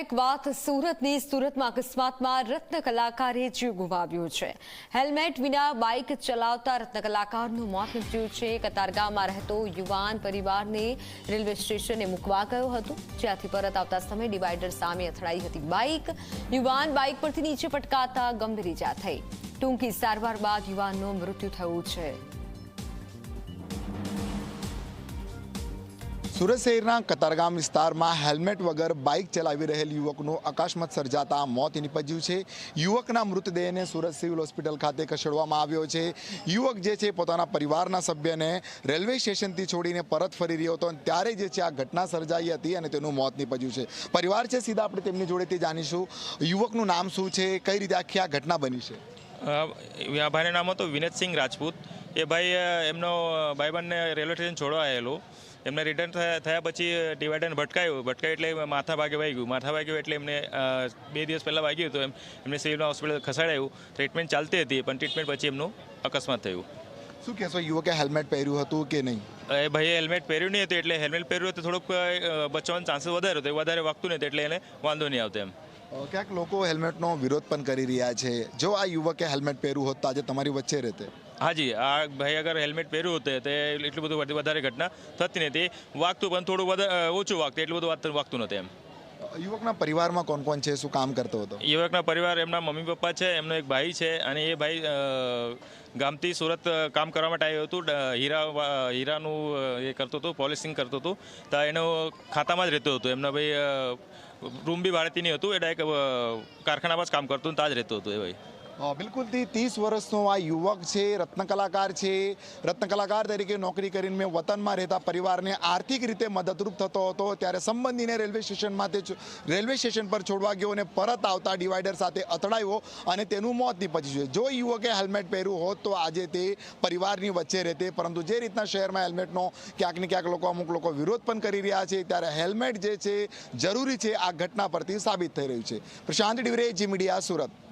એક વાત સુરતની, સુરતમાં અકસ્માતમાં રત્ન કલાકારે જીવ ગુમાવ્યો છે. હેલ્મેટ વિના બાઇક ચલાવતા રત્ન મોત નીપજ્યું છે. કતારગામમાં રહેતો યુવાન પરિવારને રેલવે સ્ટેશને મૂકવા ગયો હતો. જ્યાંથી પરત આવતા સમયે ડિવાઈડર સામે અથડાઈ હતી બાઇક. યુવાન બાઇક પરથી નીચે પટકાતા ગંભીર ઇજા થઈ. ટૂંકી સારવાર બાદ યુવાનનું મૃત્યુ થયું છે. સુરત શહેરના કતારગામ વિસ્તારમાં હેલ્મેટ વગર બાઇક ચલાવી રહેલ યુવકનું અકસ્માત સર્જાતા મોત નિપજ્યું છે. યુવકના મૃતદેહને સુરત સિવિલ હોસ્પિટલ ખાતે ખસેડવામાં આવ્યો છે. યુવક જે છે પોતાના પરિવારના સભ્યને રેલવે સ્ટેશનથી છોડીને પરત ફરી રહ્યો હતો અને ત્યારે જે છે આ ઘટના સર્જાઈ હતી અને તેનું મોત નિપજ્યું છે. પરિવાર છે સીધા આપણે તેમની જોડેથી જાણીશું. યુવકનું નામ શું છે? કઈ રીતે આખી આ ઘટના બની છે? આ ભાઈનું નામ હતું વિનેતસિંહ રાજપૂત. એ ભાઈ એમનો ભાઈબંધને રેલવે સ્ટેશન છોડવા આવેલો. એમને રિટર્ન થયા થયા પછી ડિવાઇડન ભટકાયું. ભટકાયું એટલે માથા ભાગે વાગ્યું માથા વાગ્યું એટલે એમને બે દિવસ પહેલાં વાગ્યું હતું એમ. એમને સિવિલ હોસ્પિટલ ખસેડાયું. ટ્રીટમેન્ટ ચાલતી હતી પણ ટ્રીટમેન્ટ પછી એમનું અકસ્માત થયું. શું કહેશો યુવકે હેલ્મેટ પહેર્યું હતું કે નહીં? એ ભાઈએ હેલ્મેટ પહેર્યું નહીં હતું એટલે હેલ્મેટ પહેર્યું હતું થોડુંક બચવાનો ચાન્સીસ વધારે હતો. એ વધારે વાગતું નથી એટલે એને વાંધો નહીં આવતો એમ. ક્યાંક લોકો હેલ્મેટનો વિરોધ પણ કરી રહ્યા છે. જો આ યુવકે હેલ્મેટ પહેર્યું હોત તો આજે તમારી વચ્ચે રહેતે. હાજી, આ ભાઈ અગર હેલ્મેટ પહેર્યું હોત તો એટલું બધું વધારે ઘટના થતી નથી વાગતું પણ થોડું વધારે ઓછું વાગતું, એટલું બધું વાગતું નથી એમ. યુવકના પરિવારમાં કોણ કોણ છે? શું કામ કરતો હતો? યુવકના પરિવાર, એમના મમ્મી પપ્પા છે, એમનો એક ભાઈ છે અને એ ભાઈ ગામથી સુરત કામ કરવા માટે આવ્યું હતું. હીરા હીરાનું એ કરતો હતો, પોલિશિંગ કરતો હતો. તો એનો ખાતામાં જ રહેતો હતો. એમના ભાઈ રૂમ બી ભાડેથી નહીં હતું. એ ડાયરેક્ટ કારખાનામાં જ કામ કરતું ત્યાં જ રહેતું હતું એ ભાઈ. બિલકુલથી ત્રીસ વર્ષનો આ યુવક છે, રત્ન કલાકાર છે. રત્ન કલાકાર તરીકે નોકરી કરીને મેં વતનમાં રહેતા પરિવારને આર્થિક રીતે મદદરૂપ થતો હતો. ત્યારે સંબંધીને રેલવે સ્ટેશનમાં તે રેલવે સ્ટેશન પર છોડવા ગયો અને પરત આવતા ડિવાઈડર સાથે અથડાયો અને તેનું મોત નીપજ્યું છે. જો યુવકે હેલ્મેટ પહેર્યું હોત તો આજે તે પરિવારની વચ્ચે રહેતે. પરંતુ જે રીતના શહેરમાં હેલ્મેટનો ક્યાંક ને ક્યાંક લોકો અમુક લોકો વિરોધ પણ કરી રહ્યા છે, ત્યારે હેલ્મેટ જે છે, જરૂરી છે, આ ઘટના પરથી સાબિત થઈ રહ્યું છે. પ્રશાંત ડિવરે, જી મીડિયા, સુરત.